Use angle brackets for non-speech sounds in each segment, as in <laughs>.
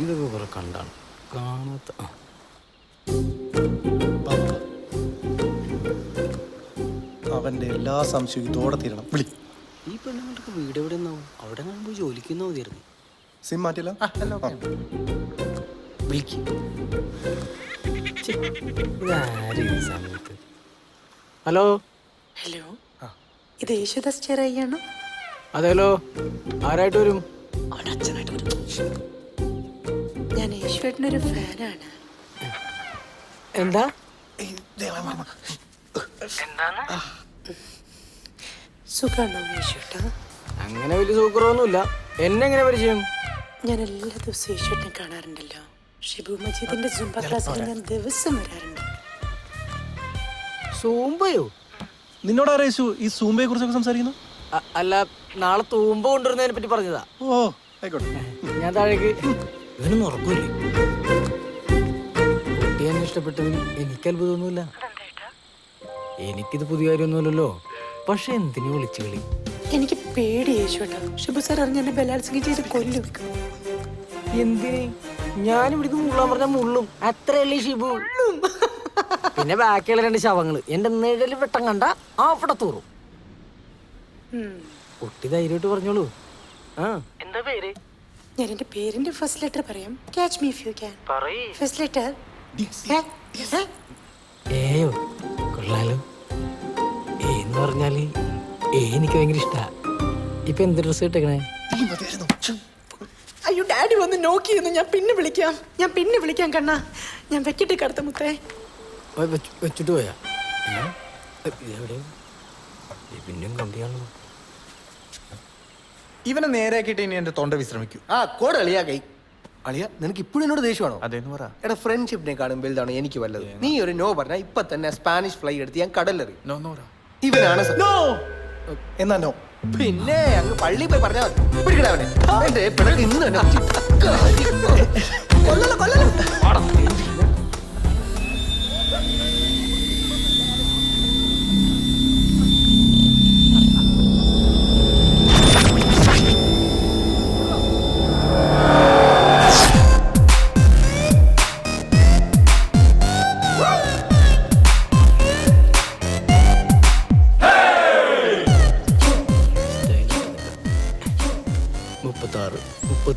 ഇതൊക്കെ കുറെ കണ്ടാണ്. കാണാത്ത. അവന്റെ എല്ലാ സംശയവും ഇതോടെ തീരണം. വിളി. ഈ പെണ്ണുങ്ങൾക്ക് വീട് എവിടെ നിന്നാവും? അവിടെ ഞാൻ പോയി ജോലിക്കുന്ന മതിയായിരുന്നു. സിം മാറ്റില്ല വിളിക്ക്. സമയത്ത്? ഹലോ? ഹലോ? ഇത് യേശുദാസ് ചെറിയാണോ അതേലോ? ആരായിട്ട് വരും? അവിടെ അച്ഛനായിട്ട് വരും. ഞാൻ യേശുവേട്ടനൊരു ഫാനാണ്. എന്താ? സുഖാണോ അങ്ങനെ വലിയ സൂക്കറൊന്നുമില്ല എന്നെ എങ്ങനെ പരിചയം? ഞാൻ എല്ലാ ദിവസവും ഈശ്വരനെ കാണാറുണ്ടല്ലോ. ഷിബു മജീദിന്റെ ജുംബ ക്ലാസ്സിൽ ഞാൻ ദിവസം വരാറുണ്ട്. സൂമ്പയോ നിന്നോട് ആരേശു ഈ സൂമ്പയെ കുറിച്ചൊക്കെ സംസാരിക്കുന്നു അല്ല നാളെ തൂമ്പ കൊണ്ടുവരുന്നതിനെ പറ്റി പറഞ്ഞതാ. ഓ ആയിക്കോട്ടെ. ഞാൻ താഴേക്ക് ഇവനൊന്നും ഉറക്കൂലേ കുട്ടിയെന്നെ ഇഷ്ടപ്പെട്ടതിന് എനിക്ക് അത്ഭുതമൊന്നുമില്ല. എനിക്കിത് പുതിയ കാര്യമൊന്നുമല്ലല്ലോ. പക്ഷെ എന്തിനു വിളിച്ചു കളി എനിക്ക് പേടി യേശുട്ടാ ഷിബു സാർ അറിഞ്ഞ എന്നെ ബലാത്സംഗം ചെയ്ത് കൊല്ലും. എന്തിന്? ഞാൻ ഇവിടുന്ന് മുള്ളാൻ പറഞ്ഞ മുള്ളും. അത്രയല്ലേ ഷിബു? പിന്നെ ബാക്കിയുള്ള രണ്ട് ശവങ്ങൾ എന്റെ നിഴൽ വെട്ടം കണ്ട അവിടെ തൂറും. ഉം. കുട്ടി ധൈര്യമായിട്ട് പറഞ്ഞോളൂ. ആ. എന്താ പേര്? ഞാൻ എന്റെ പേരിന്റെ ഫസ്റ്റ് ലെറ്റർ പറയാം. Catch me if you can first letter ഏയോ കൊള്ളാലോ. ഏ എന്ന് പറഞ്ഞാൽ ഏ എനിക്ക് ഭയങ്കര ഇഷ്ടാ. ഇപ്പൊ എന്ത് ഡ്രസ് ഇട്ടേക്കണേ? അയ്യോ ഡാഡി വന്ന് നോക്കിയിരുന്നു ഞാൻ പിന്നെ വിളിക്കാം. ഞാൻ പിന്നെ വിളിക്കാം കണ്ണാ. ഞാൻ വെക്കിട്ട് കറുത്ത മുത്തേ. വെച്ചിട്ട് പോയാ? പിന്നെയും കണ്ടിയാണല്ലോ ഇവനെ നേരെയാക്കിയിട്ട് ഇനി എന്റെ തൊണ്ട വിശ്രമിക്കൂ. ആ കോട് അളിയാ കൈ. അളിയ നിനക്ക് ഇപ്പോഴും എന്നോട് ദേഷ്യമാണോ അതേന്ന് പറ. എടാ ഫ്രണ്ട്ഷിപ്പിനെ കാണും വലുതാണ് എനിക്ക് വല്ലത്? നീ ഒരു നോ പറഞ്ഞ ഇപ്പൊ തന്നെ സ്പാനിഷ് ഫ്ലൈ എടുത്ത് ഞാൻ കടലറി നോ നോ പറ. ഇവനാണ് എന്നാ നോ പിന്നെ അങ്ങ് പള്ളി പോയി പറഞ്ഞാൽ മതി. പിടിക്കടാ അവനെ. പിണക്ക് ഇന്ന് തന്നെ കൊല്ലല്ലോ കൊല്ലല്ലോ.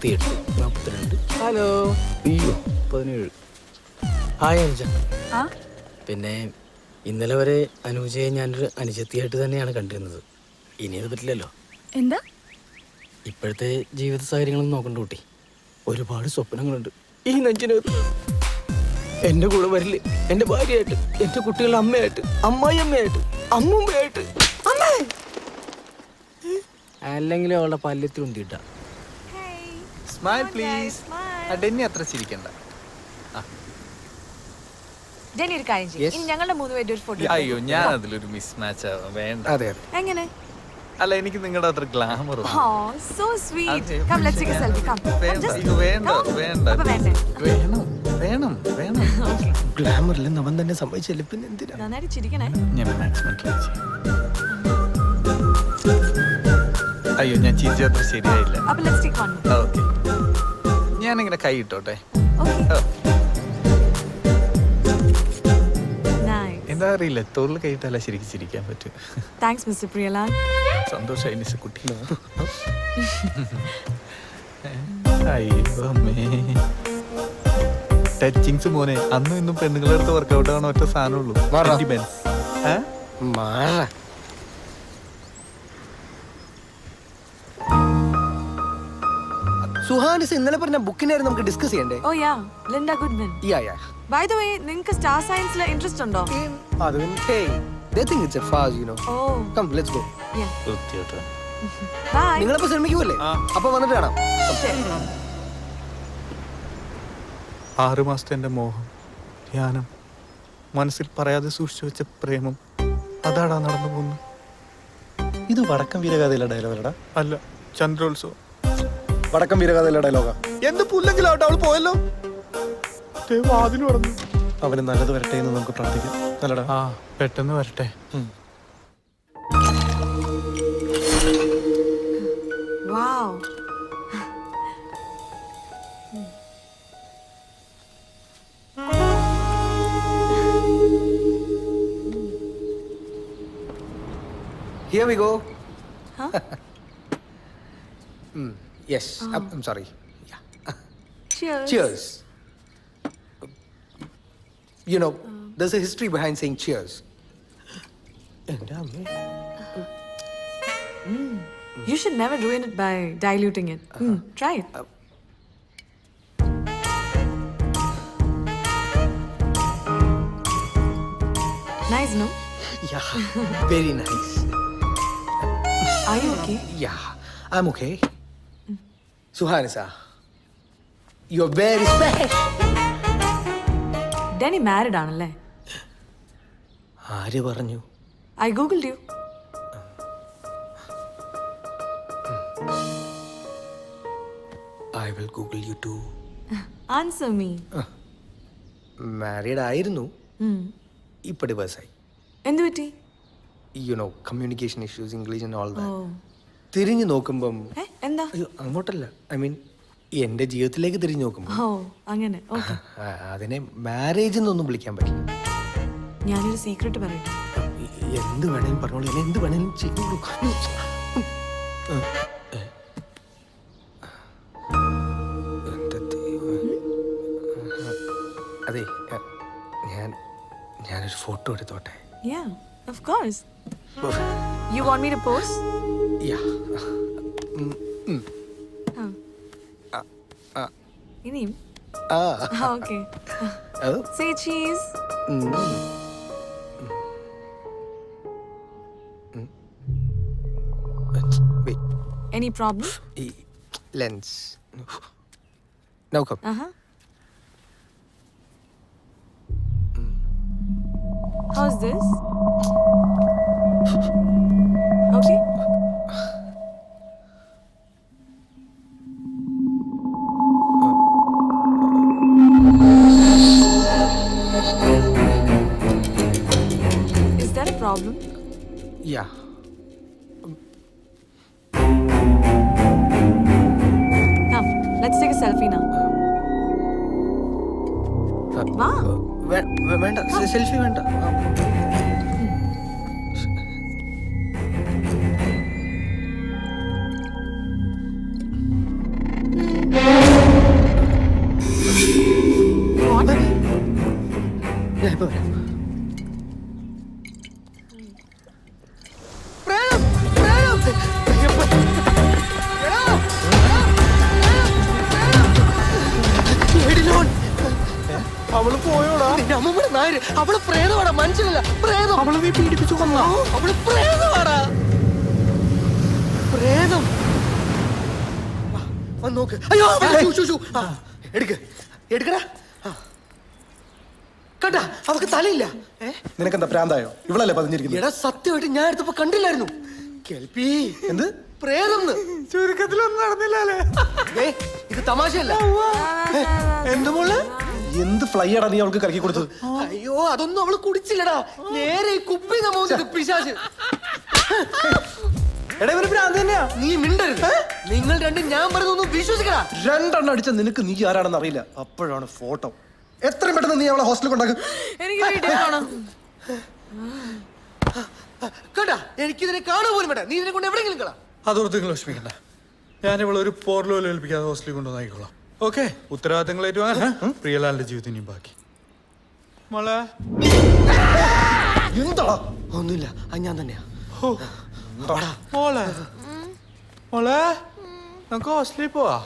മുപ്പത്തിയെട്ട് നാൽപ്പത്തിരണ്ട് ഹലോ. അയ്യോ പതിനേഴ്. ഹായ് അനുജ. പിന്നെ ഇന്നലെ വരെ അനുജയെ ഞാനൊരു അനുജത്തിയായിട്ട് തന്നെയാണ് കണ്ടിരുന്നത്. ഇനി അത് പറ്റില്ലല്ലോ. എന്താ? ഇപ്പോഴത്തെ ജീവിത സാഹചര്യങ്ങളൊന്നും നോക്കണ്ട കൂട്ടി. ഒരുപാട് സ്വപ്നങ്ങളുണ്ട്. ഈ നെഞ്ചിനകത്ത്. എന്റെ കൂടെ വരില്ല? എന്റെ ഭാര്യയായിട്ട് എന്റെ കുട്ടികളുടെ അമ്മയായിട്ട് അമ്മായി അമ്മയായിട്ട് അമ്മുമ്മയായിട്ട്. അല്ലെങ്കിലും അല്ലെങ്കിൽ അവളുടെ പല്ലത്തിൽ ഉന്തിയിട്ട സ്മൈൽ പ്ലീസ് ഡെന്നി അത്ര ചിരിക്കണ്ട. ഡെന്നി ഒരു കാര്യം ചെയ്യും. ഇനി ഞങ്ങളുടെ മൂന്ന് പേരുടെ ഒരു ഫോട്ടോ അയ്യോ ഞാൻ അതിലൊരു മിസ് മാച്ച് ആവാം. വേണ്ട. അതെ എങ്ങനെ? അല്ല എനിക്ക് നിങ്ങളുടെ അത്ര glamour oh so sweet come let's take a selfie come വേണ്ട വേണ്ട വേണ്ട. വേണം വേണം വേണം. <laughs> ഗ്ലാമറിൽ അവൻ തന്നെ സംഭവിച്ചില്ല പിന്നെ എന്തിനാ? നന്നായിട്ട് ചിരിക്കണേ. ഞാൻ മാക്സിമം ട്രൈ ചെയ്യും അയ്യോ ഞാൻ ചിരിച്ചത്ര ശരിയായില്ല. അപ്പൊ ലെറ്റ്സ് ടേക്ക് വൺ ഓക്കെ ഞാനിങ്ങനെ കൈ ഇട്ടോട്ടെ നൈസ് എന്താ അറിയില്ല തോളിൽ കൈയിട്ടല്ല ശരിക്കും ചിരിക്കാൻ പറ്റും. താങ്ക്സ് മിസ്റ്റർ പ്രിയലാൽ സന്തോഷമായി നിസ കുട്ടി ടച്ചിങ്സ് മോനെ അന്നും ഇന്നും പെണ്ണുങ്ങളെടുത്ത് വർക്കൗട്ട് ആവണ ഒറ്റ സാധനമുള്ളൂ. ഏ? മാറ സുഹാനിസ് ഇന്നലെ പറഞ്ഞ ബുക്കിനായിരുന്നു നമുക്ക് ഡിസ്കസ് ചെയ്യണ്ടേ? ഓ yeah Linda Goodman yeah yeah by the way നിങ്ങൾക്ക് സ്റ്റാർ സയൻസിൽ ഇൻട്രസ്റ്റ് ഉണ്ടോ? അത് hey they think it's a farce you know oh come let's go yeah വൃത്തികെട്ടോ. Bye നിങ്ങളിപ്പോ ശ്രമിക്കുമല്ലേ അപ്പോൾ വന്നിട്ട് കാണാം. ആറ് മാസത്തെ എന്റെ മോഹം ധ്യാനം മനസ്സിൽ പറയാതെ സൂക്ഷിച്ചു വെച്ച പ്രേമം അതാടാ നടന്നു പോകുന്നു ഇത് വടക്കം വീരഗാഥയിലെ ഡയലോഗല്ലടാ അല്ല ചന്ദ്രോത്സവം. വടക്കം വീരകഥയിലെ ഡയലോഗാ എന്ത് പുല്ലെങ്കിലാവട്ടെ അവൾ പോയല്ലോ? പറഞ്ഞു അവന് നല്ലത് വരട്ടെ എന്ന് നമുക്ക് പ്രാർത്ഥിക്കാം. നല്ലടാ ആ പെട്ടെന്ന് വരട്ടെ. Here here we go hmm. Yes, oh. I'm- I'm sorry. Yeah. <laughs> Cheers. Cheers. You know, oh. there's a history behind saying cheers. Uh-huh. Mm. You should never ruin it by diluting it. Uh-huh. Mm, try it. Uh-huh. nice, no? <laughs> Yeah, very nice. <laughs> Are you okay? Yeah, I'm okay. Suhanisa, you're very special. Danny ആണല്ലേ? ആര് പറഞ്ഞു? I Google you. I will Google you too. Answer me married ആയിരുന്നു. ഇപ്പൊ ഡിവേഴ്സായി എന്ത് പറ്റി you know communication issues English and all oh. തിരിഞ്ഞു നോക്കുമ്പം ഏ എന്താ? അയ്യോ അങ്ങോട്ടല്ല. ഐ മീൻ എന്റെ ജീവിതത്തിലേക്ക് തിരിഞ്ഞു നോക്കുമ്പോൾ ഓ അങ്ങനെ. ഓക്കെ. അതിനെ മാരേജ് എന്നൊന്നും വിളിക്കാൻ പറ്റില്ല. ഞാനൊരു സീക്രട്ട് പറയട്ടെ? എന്ത് വേണേലും പറഞ്ഞോളൂ. എന്നെ എന്ത് വേണേലും ചെയ്തോളൂ. ദൈവമേ. അതെ എ, ഞാൻ ഞാനൊരു ഫോട്ടോ എടുത്തോട്ടെ? Yeah, of course. You want me to pose? Yeah <laughs> Oh. ഇനിയും ആ ഓക്കെ ഓ, സേ ചീസ് ഉം. Wait, എനി പ്രോബ്ലം ഈ ലെൻസ് നോക്കാം Uh-huh. How's this? problem? Yeah Come, let's take a selfie now. വാ വേ- വേ- വേണ്ട സെൽഫി വേണ്ട ആ. What? ഞാൻ ഇപ്പൊ വരാം. നായര് അവൾ പ്രേതമാടാ മനുഷ്യനല്ല. പ്രേതം. അവൾ നീ പീഡിപ്പിച്ചു കൊന്നാ? അവൾ പ്രേതമാടാ പ്രേതം. വന്ന് നോക്ക്. അയ്യോ എടുക്ക. എടുക്കടാ. ആ. അവക്ക് തലയില്ല. നിനക്കെന്താ പ്രാന്തായോ? ഇവളല്ലേ പതിഞ്ഞിരിക്കുന്നത്? എടാ സത്യമായിട്ട് ഞാൻ എടുത്തപ്പോ കണ്ടില്ലായിരുന്നു. കേൾപ്പി. എന്ത്? പ്രേതം ചുരുക്കത്തിലൊന്നും നടന്നില്ലേ ഇത് തമാശയല്ല. എന്ത് മോൾ? എന്ത് ഫ്ലൈ ആടാ നീ അവൾക്ക് കറക്കി കൊടുത്തത്? അയ്യോ അതൊന്നും അവൾ കുടിച്ചില്ലടാ. നേരെ ഈ കുപ്പി നമ്മ പിശാച്. എടാ ഇവർ ഭ്രാന്ത് തന്നെയാ. നീ മിണ്ടരുത്. നിങ്ങൾ രണ്ടും ഞാൻ പറഞ്ഞൊന്നും വിശ്വസിക്കടാ. രണ്ടെണ്ണം അടിച്ച നിനക്ക് നീ ആരാണെന്ന് അറിയില്ല. അപ്പോഴാണ് ഫോട്ടോ എത്രയും പെട്ടെന്ന് നീ അവളെ ഹോസ്റ്റലിൽ കൊണ്ടാക്കും. എനിക്ക് വീഡിയോ കാണാം എനിക്കിതിനെ കാണാൻ പോലും വേണ്ട നീ ഇതിനെ കൊണ്ട് എവിടെയെങ്കിലും കളാ. അതോർത്ത് നിങ്ങൾ വിഷമിക്കണ്ട. ഞാൻ ഇവളെ ഒരു പോർലോലും ഏൽപ്പിക്കാതെ ഹോസ്റ്റലിൽ കൊണ്ടുവന്നായിക്കോളാം ഓക്കെ ഉത്തരവാദിത്തങ്ങൾ ഏറ്റുവാങ്ങാൻ. പ്രിയലാലിന്റെ ജീവിതം ഇനിയും ബാക്കി. മോളെ. എന്താ? ഒന്നുമില്ല. അത് ഞാൻ തന്നെയാ. മോളെ. മോളെ. നമുക്ക് ഹോസ്റ്റലിൽ പോവാ.